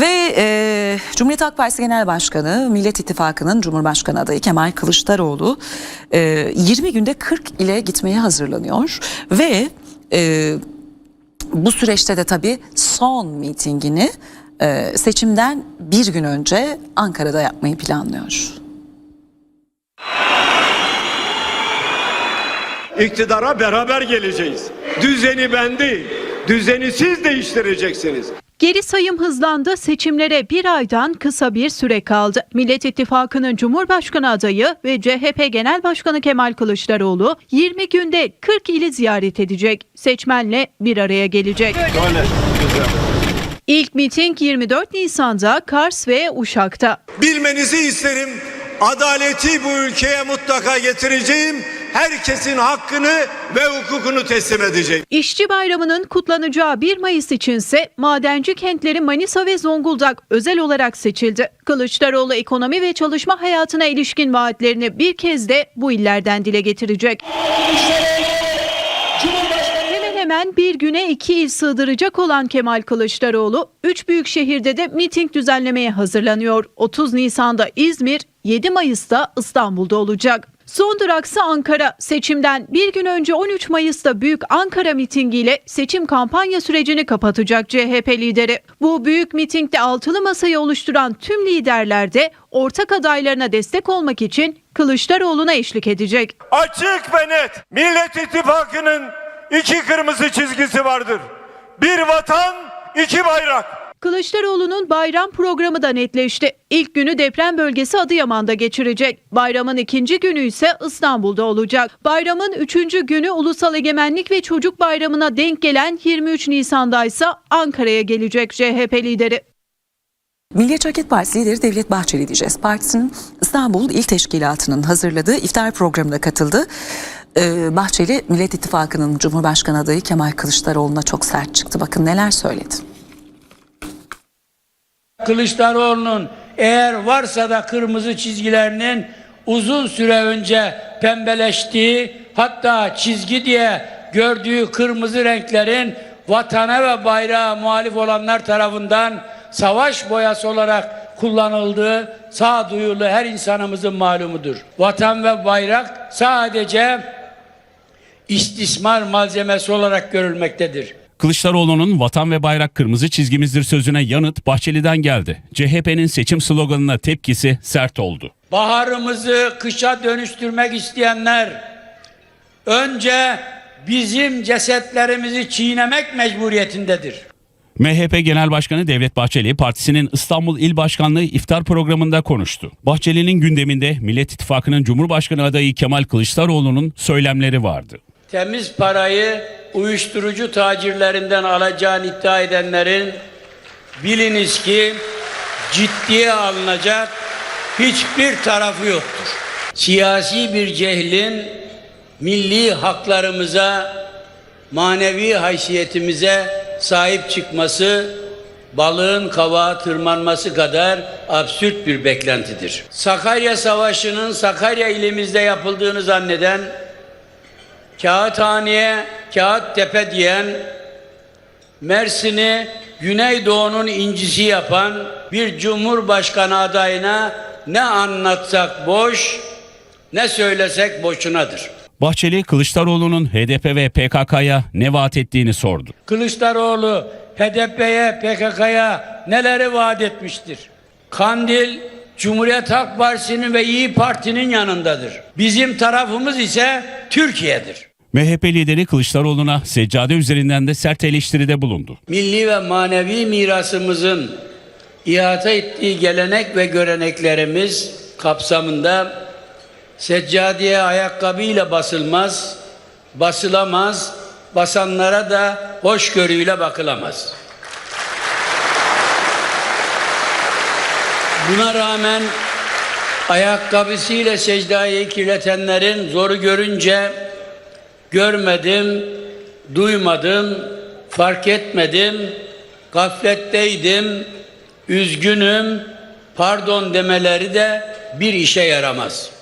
Ve e, Cumhuriyet Halk Partisi Genel Başkanı, Millet İttifakı'nın Cumhurbaşkanı adayı Kemal Kılıçdaroğlu e, 20 günde 40 ile gitmeye hazırlanıyor. Ve e, bu süreçte de tabii son mitingini e, seçimden bir gün önce Ankara'da yapmayı planlıyor. İktidara beraber geleceğiz. Düzeni ben değil, düzeni siz değiştireceksiniz. Geri sayım hızlandı. Seçimlere bir aydan kısa bir süre kaldı. Millet İttifakı'nın Cumhurbaşkanı adayı ve CHP Genel Başkanı Kemal Kılıçdaroğlu 20 günde 40 ili ziyaret edecek. Seçmenle bir araya gelecek. İlk miting 24 Nisan'da Kars ve Uşak'ta. Bilmenizi isterim. Adaleti bu ülkeye mutlaka getireceğim. Herkesin hakkını ve hukukunu teslim edeceğim. İşçi Bayramı'nın kutlanacağı 1 Mayıs içinse madenci kentleri Manisa ve Zonguldak özel olarak seçildi. Kılıçdaroğlu ekonomi ve çalışma hayatına ilişkin vaatlerini bir kez de bu illerden dile getirecek. Hemen hemen bir güne iki il sığdıracak olan Kemal Kılıçdaroğlu, üç büyük şehirde de miting düzenlemeye hazırlanıyor. 30 Nisan'da İzmir, 7 Mayıs'ta İstanbul'da olacak. Son duraksa Ankara. Seçimden bir gün önce 13 Mayıs'ta Büyük Ankara mitingiyle seçim kampanya sürecini kapatacak CHP lideri. Bu büyük mitingde altılı masayı oluşturan tüm liderler de ortak adaylarına destek olmak için Kılıçdaroğlu'na eşlik edecek. Açık ve net. Millet İttifakı'nın iki kırmızı çizgisi vardır. Bir vatan, iki bayrak. Kılıçdaroğlu'nun bayram programı da netleşti. İlk günü deprem bölgesi Adıyaman'da geçirecek. Bayramın ikinci günü ise İstanbul'da olacak. Bayramın üçüncü günü Ulusal Egemenlik ve Çocuk Bayramı'na denk gelen 23 Nisan'da ise Ankara'ya gelecek CHP lideri. Milliyetçi Hareket Partisi lideri Devlet Bahçeli diyeceğiz. Partisinin İstanbul İl Teşkilatı'nın hazırladığı iftar programına katıldı. Ee, Bahçeli Millet İttifakı'nın Cumhurbaşkanı adayı Kemal Kılıçdaroğlu'na çok sert çıktı. Bakın neler söyledi. Kılıçdaroğlu'nun eğer varsa da kırmızı çizgilerinin uzun süre önce pembeleştiği hatta çizgi diye gördüğü kırmızı renklerin vatana ve bayrağa muhalif olanlar tarafından savaş boyası olarak kullanıldığı sağduyulu her insanımızın malumudur. Vatan ve bayrak sadece istismar malzemesi olarak görülmektedir. Kılıçdaroğlu'nun vatan ve bayrak kırmızı çizgimizdir sözüne yanıt Bahçeli'den geldi. CHP'nin seçim sloganına tepkisi sert oldu. Baharımızı kışa dönüştürmek isteyenler önce bizim cesetlerimizi çiğnemek mecburiyetindedir. MHP Genel Başkanı Devlet Bahçeli partisinin İstanbul İl Başkanlığı iftar programında konuştu. Bahçeli'nin gündeminde Millet İttifakı'nın Cumhurbaşkanı adayı Kemal Kılıçdaroğlu'nun söylemleri vardı. Temiz parayı uyuşturucu tacirlerinden alacağını iddia edenlerin biliniz ki ciddiye alınacak hiçbir tarafı yoktur. Siyasi bir cehlin milli haklarımıza, manevi haysiyetimize sahip çıkması balığın kavağa tırmanması kadar absürt bir beklentidir. Sakarya Savaşı'nın Sakarya ilimizde yapıldığını zanneden Kağıthane'ye kağıt tepe diyen, Mersin'i Güneydoğu'nun incisi yapan bir cumhurbaşkanı adayına ne anlatsak boş, ne söylesek boşunadır. Bahçeli Kılıçdaroğlu'nun HDP ve PKK'ya ne vaat ettiğini sordu. Kılıçdaroğlu HDP'ye, PKK'ya neleri vaat etmiştir? Kandil, Cumhuriyet Halk Partisi'nin ve İyi Parti'nin yanındadır. Bizim tarafımız ise Türkiye'dir. MHP lideri Kılıçdaroğlu'na seccade üzerinden de sert eleştiride bulundu. milli ve manevi mirasımızın ihata ettiği gelenek ve göreneklerimiz kapsamında seccadeye ayakkabıyla basılmaz, basılamaz, basanlara da hoşgörüyle bakılamaz. Buna rağmen ayakkabısıyla secdayı kirletenlerin zoru görünce görmedim, duymadım, fark etmedim, gafletteydim, üzgünüm, pardon demeleri de bir işe yaramaz.